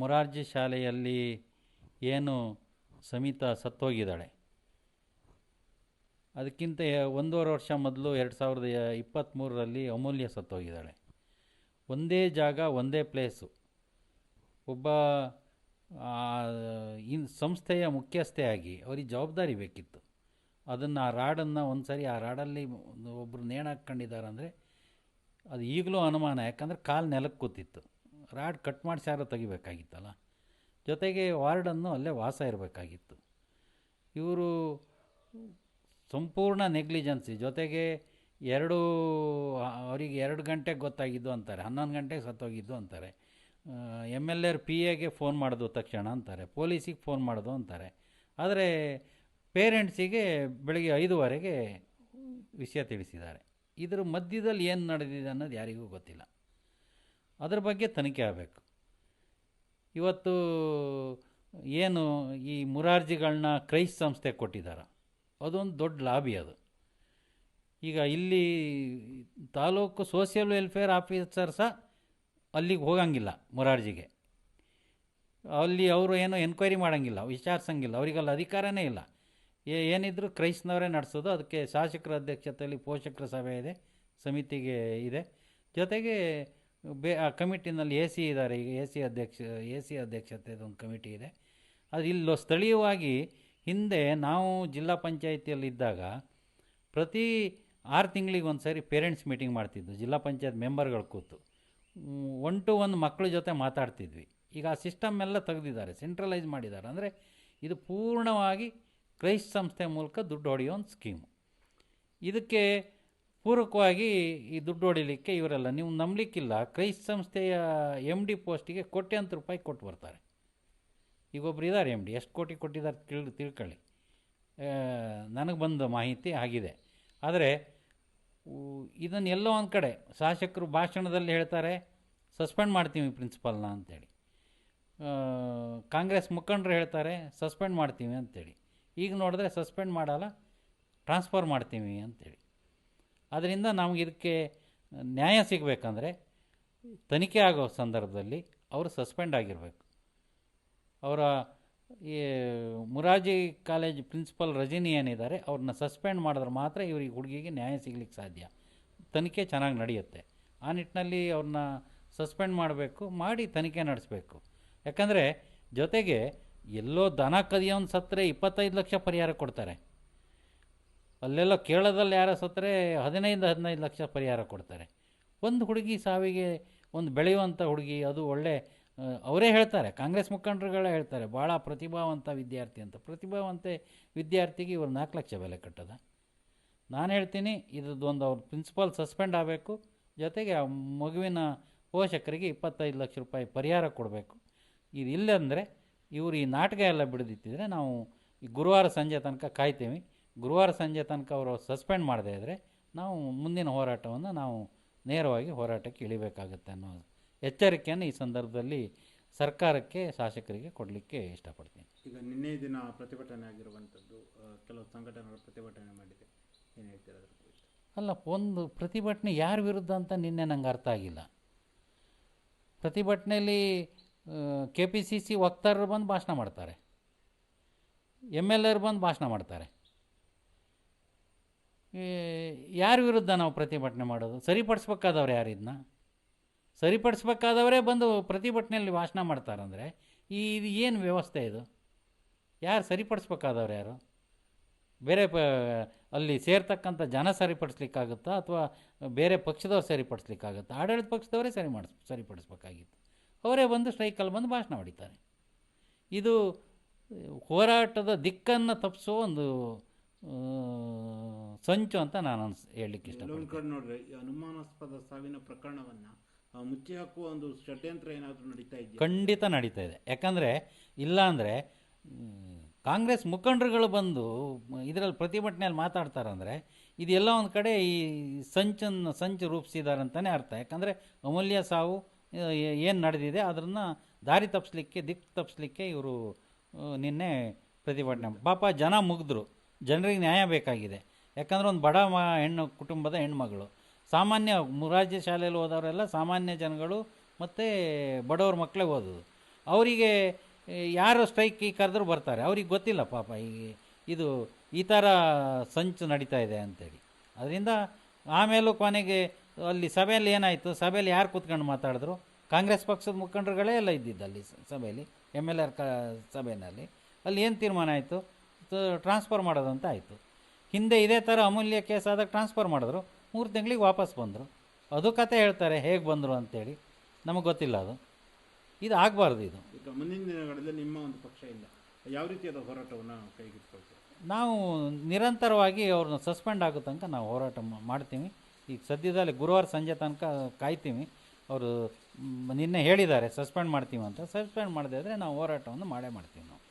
ಮುರಾರ್ಜಿ ಶಾಲೆಯಲ್ಲಿ ಏನು ಸಮಿತಾ ಸತ್ತೋಗಿದ್ದಾಳೆ? ಅದಕ್ಕಿಂತ ಒಂದೂವರೆ ವರ್ಷ ಮೊದಲು ಎರಡು ಸಾವಿರದ ಇಪ್ಪತ್ತ್ಮೂರರಲ್ಲಿ ಅಮೂಲ್ಯ ಸತ್ತೋಗಿದ್ದಾಳೆ. ಒಂದೇ ಜಾಗ, ಒಂದೇ ಪ್ಲೇಸು. ಒಬ್ಬ ಇನ್, ಸಂಸ್ಥೆಯ ಮುಖ್ಯಸ್ಥೆಯಾಗಿ ಅವ್ರಿಗೆ ಜವಾಬ್ದಾರಿ ಬೇಕಿತ್ತು. ಅದನ್ನು ಆ ರಾಡನ್ನು ಒಂದು ಸರಿ ಆ ರಾಡಲ್ಲಿ ಒಬ್ಬರು ನೇಣು ಹಾಕ್ಕೊಂಡಿದ್ದಾರೆ ಅಂದರೆ ಅದು ಈಗಲೂ ಅನುಮಾನ, ಯಾಕಂದರೆ ಕಾಲು ನೆಲಕ್ಕೆ ಕೂತಿತ್ತು ರಾಡ್ ಕಟ್ ಮಾಡಿಸಿ ಯಾರೋ ತೆಗಿಬೇಕಾಗಿತ್ತಲ್ಲ? ಜೊತೆಗೆ ವಾರ್ಡನ್ನು ಅಲ್ಲೇ ವಾಸ ಇರಬೇಕಾಗಿತ್ತು. ಇವರು ಸಂಪೂರ್ಣ ನೆಗ್ಲಿಜೆನ್ಸಿ, ಜೊತೆಗೆ ಎರಡು, ಅವರಿಗೆ ಎರಡು ಗಂಟೆಗೆ ಗೊತ್ತಾಗಿದ್ದು ಅಂತಾರೆ, ಹನ್ನೊಂದು ಗಂಟೆಗೆ ಸತ್ತೋಗಿದ್ದು ಅಂತಾರೆ. ಎಂ ಎಲ್ ಎರ್ ಪಿ ಎಗೆ ಫೋನ್ ಮಾಡೋದು ತಕ್ಷಣ ಅಂತಾರೆ, ಪೊಲೀಸಿಗೆ ಫೋನ್ ಮಾಡೋದು ಅಂತಾರೆ. ಆದರೆ ಪೇರೆಂಟ್ಸಿಗೆ ಬೆಳಗ್ಗೆ ಐದುವರೆಗೆ ವಿಷಯ ತಿಳಿಸಿದ್ದಾರೆ. ಇದರ ಮಧ್ಯದಲ್ಲಿ ಏನು ನಡೆದಿದೆ ಅನ್ನೋದು ಯಾರಿಗೂ ಗೊತ್ತಿಲ್ಲ. ಅದ್ರ ಬಗ್ಗೆ ತನಿಖೆ ಆಗಬೇಕು. ಇವತ್ತು ಏನು ಈ ಮುರಾರ್ಜಿಗಳನ್ನ ಕ್ರೈಸ್ತ ಸಂಸ್ಥೆ ಕೊಟ್ಟಿದ್ದಾರೆ ಅದೊಂದು ದೊಡ್ಡ ಲಾಬಿ ಅದು. ಈಗ ಇಲ್ಲಿ ತಾಲೂಕು ಸೋಷಿಯಲ್ ವೆಲ್ಫೇರ್ ಆಫೀಸರ್ ಸಹ ಅಲ್ಲಿಗೆ ಹೋಗಂಗಿಲ್ಲ ಮುರಾರ್ಜಿಗೆ. ಅಲ್ಲಿ ಅವರು ಏನು ಎನ್ಕ್ವೈರಿ ಮಾಡೋಂಗಿಲ್ಲ, ವಿಚಾರಿಸಂಗಿಲ್ಲ, ಅವರಿಗೆಲ್ಲ ಅಧಿಕಾರನೇ ಇಲ್ಲ. ಏನಿದ್ರು ಕ್ರೈಸ್ತನವರೇ ನಡೆಸೋದು, ಅದಕ್ಕೆ ಶಾಸಕರ ಅಧ್ಯಕ್ಷತೆಯಲ್ಲಿ ಪೋಷಕರ ಸಭೆ ಇದೆ, ಸಮಿತಿಗೆ ಇದೆ. ಜೊತೆಗೆ ಬೇ, ಆ ಕಮಿಟಿನಲ್ಲಿ ಎ ಸಿ ಇದ್ದಾರೆ. ಈಗ ಎ ಸಿ ಅಧ್ಯಕ್ಷ, ಎ ಸಿ ಅಧ್ಯಕ್ಷತೆದು ಒಂದು ಕಮಿಟಿ ಇದೆ. ಅದು ಇಲ್ಲೋ ಸ್ಥಳೀಯವಾಗಿ ಹಿಂದೆ ನಾವು ಜಿಲ್ಲಾ ಪಂಚಾಯಿತಿಯಲ್ಲಿದ್ದಾಗ ಪ್ರತಿ ಆರು ತಿಂಗಳಿಗೆ ಒಂದು ಸಾರಿ ಪೇರೆಂಟ್ಸ್ ಮೀಟಿಂಗ್ ಮಾಡ್ತಿದ್ವು. ಜಿಲ್ಲಾ ಪಂಚಾಯತ್ ಮೆಂಬರ್ಗಳು ಕೂತು. ಒನ್ ಟು ಒನ್ ಮಕ್ಕಳ ಜೊತೆ ಮಾತಾಡ್ತಿದ್ವಿ. ಈಗ ಆ ಸಿಸ್ಟಮ್ ಎಲ್ಲ ತೆಗೆದಿದ್ದಾರೆ, ಸೆಂಟ್ರಲೈಸ್ ಮಾಡಿದ್ದಾರೆ. ಅಂದರೆ ಇದು ಪೂರ್ಣವಾಗಿ ಕ್ರೈಸ್ಟ್ ಸಂಸ್ಥೆ ಮೂಲಕ ದುಡ್ಡು ಹೊಡೆಯೋ ಒಂದು ಸ್ಕೀಮು. ಇದಕ್ಕೆ ಪೂರಕವಾಗಿ ಈ ದುಡ್ಡು ಹೊಡಿಲಿಕ್ಕೆ ಇವರೆಲ್ಲ ನೀವು ನಂಬಲಿಕ್ಕಿಲ್ಲ. ಕ್ರೈಸ್ತ ಸಂಸ್ಥೆಯ ಎಂ ಡಿ ಪೋಸ್ಟಿಗೆ ಅಂತ ರೂಪಾಯಿ ಕೊಟ್ಟು ಬರ್ತಾರೆ. ಈಗ ಒಬ್ರು ಇದ್ದಾರೆ ಎಂ ಡಿ ಎಷ್ಟು ಕೋಟಿ ಕೊಟ್ಟಿದ್ದಾರೆ ತಿಳ್ ತಿಳ್ಕೊಳ್ಳಿ. ನನಗೆ ಬಂದ ಮಾಹಿತಿ ಆಗಿದೆ. ಆದರೆ ಇದನ್ನೆಲ್ಲೋ ಒಂದು ಕಡೆ ಶಾಸಕರು ಭಾಷಣದಲ್ಲಿ ಹೇಳ್ತಾರೆ ಸಸ್ಪೆಂಡ್ ಮಾಡ್ತೀವಿ ಪ್ರಿನ್ಸಿಪಾಲ್ನ ಅಂತೇಳಿ. ಆ, ಕಾಂಗ್ರೆಸ್ ಮುಖಂಡರು ಹೇಳ್ತಾರೆ ಸಸ್ಪೆಂಡ್ ಮಾಡ್ತೀವಿ ಅಂತೇಳಿ. ಈಗ ನೋಡಿದ್ರೆ ಸಸ್ಪೆಂಡ್ ಮಾಡಲ್ಲ ಟ್ರಾನ್ಸ್ಫರ್ ಮಾಡ್ತೀವಿ ಅಂತೇಳಿ. ಅದರಿಂದ ನಮಗೆ ಇದಕ್ಕೆ ನ್ಯಾಯ ಸಿಗಬೇಕಂದ್ರೆ ತನಿಖೆ ಆಗೋ ಸಂದರ್ಭದಲ್ಲಿ ಅವರು ಸಸ್ಪೆಂಡ್ ಆಗಿರಬೇಕು. ಅವರ ಈ ಮುರಾಜಿ ಕಾಲೇಜ್ ಪ್ರಿನ್ಸಿಪಲ್ ರಜನಿ ಏನಿದ್ದಾರೆ, ಅವ್ರನ್ನ ಸಸ್ಪೆಂಡ್ ಮಾಡಿದ್ರೆ ಮಾತ್ರ ಇವ್ರಿಗೆ ಹುಡುಗಿಗೆ ನ್ಯಾಯ ಸಿಗ್ಲಿಕ್ಕೆ ಸಾಧ್ಯ. ತನಿಖೆ ಚೆನ್ನಾಗಿ ನಡೆಯುತ್ತೆ. ಆ ನಿಟ್ಟಿನಲ್ಲಿ ಅವ್ರನ್ನ ಸಸ್ಪೆಂಡ್ ಮಾಡಬೇಕು, ಮಾಡಿ ತನಿಖೆ ನಡೆಸಬೇಕು. ಯಾಕಂದರೆ ಜೊತೆಗೆ ಎಲ್ಲೋ ದನ ಕದಿಯೋನ್ ಸತ್ತರೆ ಇಪ್ಪತ್ತೈದು ಲಕ್ಷ ಪರಿಹಾರ ಕೊಡ್ತಾರೆ. ಅಲ್ಲೆಲ್ಲೋ ಕೇರಳದಲ್ಲಿ ಯಾರೋ ಸತ್ತರೆ ಹದಿನೈದು ಹದಿನೈದು ಲಕ್ಷ ಪರಿಹಾರ ಕೊಡ್ತಾರೆ. ಒಂದು ಹುಡುಗಿ ಸಾವಿಗೆ ಒಂದು ಬೆಳೆಯುವಂಥ ಹುಡುಗಿ, ಅದು ಒಳ್ಳೆ ಅವರೇ ಹೇಳ್ತಾರೆ, ಕಾಂಗ್ರೆಸ್ ಮುಖಂಡರುಗಳೇ ಹೇಳ್ತಾರೆ ಭಾಳ ಪ್ರತಿಭಾವಂತ ವಿದ್ಯಾರ್ಥಿ ಅಂತ. ಪ್ರತಿಭಾವಂತೆ ವಿದ್ಯಾರ್ಥಿಗೆ ಇವರು ನಾಲ್ಕು ಲಕ್ಷ ಬೆಲೆ ಕಟ್ಟದ. ನಾನು ಹೇಳ್ತೀನಿ ಇದ್ರದ್ದೊಂದು ಅವ್ರ ಪ್ರಿನ್ಸಿಪಾಲ್ ಸಸ್ಪೆಂಡ್ ಆಗಬೇಕು, ಜೊತೆಗೆ ಆ ಮಗುವಿನ ಪೋಷಕರಿಗೆ ಇಪ್ಪತ್ತೈದು ಲಕ್ಷ ರೂಪಾಯಿ ಪರಿಹಾರ ಕೊಡಬೇಕು. ಇದು ಇಲ್ಲಂದರೆ ಇವರು ಈ ನಾಟಕ ಎಲ್ಲ ಬಿಡದಿತ್ತಿದ್ರೆ ನಾವು ಈ ಗುರುವಾರ ಸಂಜೆ ತನಕ ಕಾಯ್ತೀವಿ. ಗುರುವಾರ ಸಂಜೆ ತನಕ ಅವರು ಸಸ್ಪೆಂಡ್ ಮಾಡದೇ ಇದ್ದರೆ ನಾವು ಮುಂದಿನ ಹೋರಾಟವನ್ನು ನಾವು ನೇರವಾಗಿ ಹೋರಾಟಕ್ಕೆ ಇಳಿಬೇಕಾಗುತ್ತೆ ಅನ್ನೋ ಎಚ್ಚರಿಕೆಯನ್ನು ಈ ಸಂದರ್ಭದಲ್ಲಿ ಸರ್ಕಾರಕ್ಕೆ ಶಾಸಕರಿಗೆ ಕೊಡಲಿಕ್ಕೆ ಇಷ್ಟಪಡ್ತೀನಿ. ಈಗ ನಿನ್ನೆ ದಿನ ಪ್ರತಿಭಟನೆ ಆಗಿರುವಂಥದ್ದು ಕೆಲವು ಸಂಘಟನೆಗಳು ಪ್ರತಿಭಟನೆ ಮಾಡಿದೆ. ಏನು ಹೇಳ್ತೀರಾ ಅಲ್ಲ ಒಂದು ಪ್ರತಿಭಟನೆ ಯಾರ ವಿರುದ್ಧ ಅಂತ ನಿನ್ನೆ ನಂಗೆ ಅರ್ಥ ಆಗಿಲ್ಲ. ಪ್ರತಿಭಟನೆಯಲ್ಲಿ ಕೆ ಪಿ ಸಿ ಸಿ ವಕ್ತಾರರು ಬಂದು ಭಾಷಣ ಮಾಡ್ತಾರೆ. ಎಂ ಎಲ್ ಎರು ಬಂದು ಭಾಷಣ ಮಾಡ್ತಾರೆ. ಯಾರ ವಿರುದ್ಧ ನಾವು ಪ್ರತಿಭಟನೆ ಮಾಡೋದು? ಸರಿಪಡಿಸ್ಬೇಕಾದವ್ರು ಯಾರು ಇದನ್ನ ಸರಿಪಡಿಸ್ಬೇಕಾದವರೇ ಬಂದು ಪ್ರತಿಭಟನೆಯಲ್ಲಿ ಭಾಷಣ ಮಾಡ್ತಾರಂದರೆ ಈ ಇದು ಏನು ವ್ಯವಸ್ಥೆ ಇದು? ಯಾರು ಸರಿಪಡಿಸ್ಬೇಕಾದವ್ರು ಯಾರು? ಬೇರೆ ಪ, ಅಲ್ಲಿ ಸೇರ್ತಕ್ಕಂಥ ಜನ ಸರಿಪಡಿಸ್ಲಿಕ್ಕಾಗುತ್ತಾ ಅಥವಾ ಬೇರೆ ಪಕ್ಷದವ್ರು ಸರಿಪಡಿಸ್ಲಿಕ್ಕಾಗುತ್ತಾ? ಆಡಳಿತ ಪಕ್ಷದವರೇ ಸರಿ ಮಾಡಿಸ್ ಸರಿಪಡಿಸ್ಬೇಕಾಗಿತ್ತು. ಅವರೇ ಬಂದು ಸ್ಟ್ರೈಕಲ್ಲಿ ಬಂದು ಭಾಷಣ ಹೊಡಿತಾರೆ ಇದು ಹೋರಾಟದ ದಿಕ್ಕನ್ನು ತಪ್ಪಿಸೋ ಒಂದು ಸಂಚು ಅಂತ ನಾನು ಅನ್ಸ್ ಹೇಳಲಿಕ್ಕೆ ಇಷ್ಟ ಇಷ್ಟಪಡ್ತೀನಿ ನೋಡ್ರಿ ಈ ಅನುಮಾನಾಸ್ಪದ ಸಾವಿನ ಪ್ರಕರಣವನ್ನು ಮುಚ್ಚಿ ಹಾಕುವ ಒಂದು ಷಡ್ಯಂತ್ರ ಏನಾದರೂ ನಡೀತಾ ಇದೆ ಖಂಡಿತ ನಡೀತಾ ಇದೆ. ಯಾಕಂದರೆ ಇಲ್ಲಾಂದರೆ ಕಾಂಗ್ರೆಸ್ ಮುಖಂಡರುಗಳು ಬಂದು ಇದರಲ್ಲಿ ಪ್ರತಿಭಟನೆಯಲ್ಲಿ ಮಾತಾಡ್ತಾರಂದರೆ ಇದೆಲ್ಲ ಒಂದು ಕಡೆ ಈ ಸಂಚನ್ನು ಸಂಚು ರೂಪಿಸಿದ್ದಾರೆ ಅಂತಲೇ ಅರ್ಥ. ಯಾಕಂದರೆ ಅಮೂಲ್ಯ ಸಾವು ಏನು ನಡೆದಿದೆ ಅದನ್ನು ದಾರಿ ತಪ್ಪಿಸ್ಲಿಕ್ಕೆ ದಿಕ್ಕು ತಪ್ಪಿಸ್ಲಿಕ್ಕೆ ಇವರು ನಿನ್ನೆ ಪ್ರತಿಭಟನೆ ಪಾಪ ಜನ ಮುಗಿದ್ರು. ಜನರಿಗೆ ನ್ಯಾಯ ಬೇಕಾಗಿದೆ. ಯಾಕಂದರೆ ಒಂದು ಬಡ ಮ, ಹೆಣ್ಣು ಕುಟುಂಬದ ಹೆಣ್ಮಗಳು. ಸಾಮಾನ್ಯ ಮುರಾಜ್ಯ ಶಾಲೆಯಲ್ಲಿ ಓದೋರೆಲ್ಲ ಸಾಮಾನ್ಯ ಜನಗಳು ಮತ್ತು ಬಡವ್ರ ಮಕ್ಕಳೇ ಓದೋದು. ಅವರಿಗೆ ಯಾರು ಸ್ಟ್ರೈಕ್ ಕರೆದ್ರು ಬರ್ತಾರೆ? ಅವ್ರಿಗೆ ಗೊತ್ತಿಲ್ಲ ಪಾಪ ಈ, ಇದು ಈ ಥರ ಸಂಚು ನಡೀತಾ ಇದೆ ಅಂತೇಳಿ. ಅದರಿಂದ ಆಮೇಲೂ ಕೊನೆಗೆ ಅಲ್ಲಿ ಸಭೆಯಲ್ಲಿ ಏನಾಯಿತು? ಸಭೆಯಲ್ಲಿ ಯಾರು ಕೂತ್ಕೊಂಡು ಮಾತಾಡಿದ್ರು? ಕಾಂಗ್ರೆಸ್ ಪಕ್ಷದ ಮುಖಂಡರುಗಳೇ ಎಲ್ಲ ಇದ್ದಿದ್ದು ಅಲ್ಲಿ ಸಭೆಯಲ್ಲಿ, ಎಂ ಎಲ್ ಆರ್ ಕ, ಸಭೆಯಲ್ಲಿ. ಅಲ್ಲಿ ಏನು ತೀರ್ಮಾನ ಆಯಿತು? ಟ್ರಾನ್ಸ್ಫರ್ ಮಾಡೋದಂತ ಆಯಿತು. ಹಿಂದೆ ಇದೇ ಥರ ಅಮೂಲ್ಯ ಕೇಸ್ ಆದಾಗ ಟ್ರಾನ್ಸ್ಫರ್ ಮಾಡಿದ್ರು. ಮೂರು ತಿಂಗಳಿಗೆ ವಾಪಸ್ ಬಂದರು. ಅದು ಕತೆ ಹೇಳ್ತಾರೆ ಹೇಗೆ ಬಂದರು ಅಂತೇಳಿ. ನಮಗೆ ಗೊತ್ತಿಲ್ಲ ಅದು. ಇದು ಆಗಬಾರ್ದು ಇದು. ಈಗ ಮುಂದಿನ ದಿನಗಳಲ್ಲಿ ನಿಮ್ಮ ಒಂದು ಪಕ್ಷ ಇಲ್ಲ. ಯಾವ ರೀತಿಯಾದ ಹೋರಾಟವನ್ನು ಕೈಗೆತ್ತಿಕೊಳ್ತೀವಿ ನಾವು ನಿರಂತರವಾಗಿ ಅವ್ರನ್ನ ಸಸ್ಪೆಂಡ್ ಆಗೋ ತನಕ ನಾವು ಹೋರಾಟ ಮಾಡ್ತೀವಿ. ಈಗ ಸದ್ಯದಲ್ಲಿ ಗುರುವಾರ ಸಂಜೆ ತನಕ ಕಾಯ್ತೀವಿ. ಅವರು ನಿನ್ನೆ ಹೇಳಿದ್ದಾರೆ ಸಸ್ಪೆಂಡ್ ಮಾಡ್ತೀವಿ ಅಂತ. ಸಸ್ಪೆಂಡ್ ಮಾಡದೇ ಇದ್ದರೆ ನಾವು ಹೋರಾಟವನ್ನು ಮಾಡೇ ಮಾಡ್ತೀವಿ ನಾವು.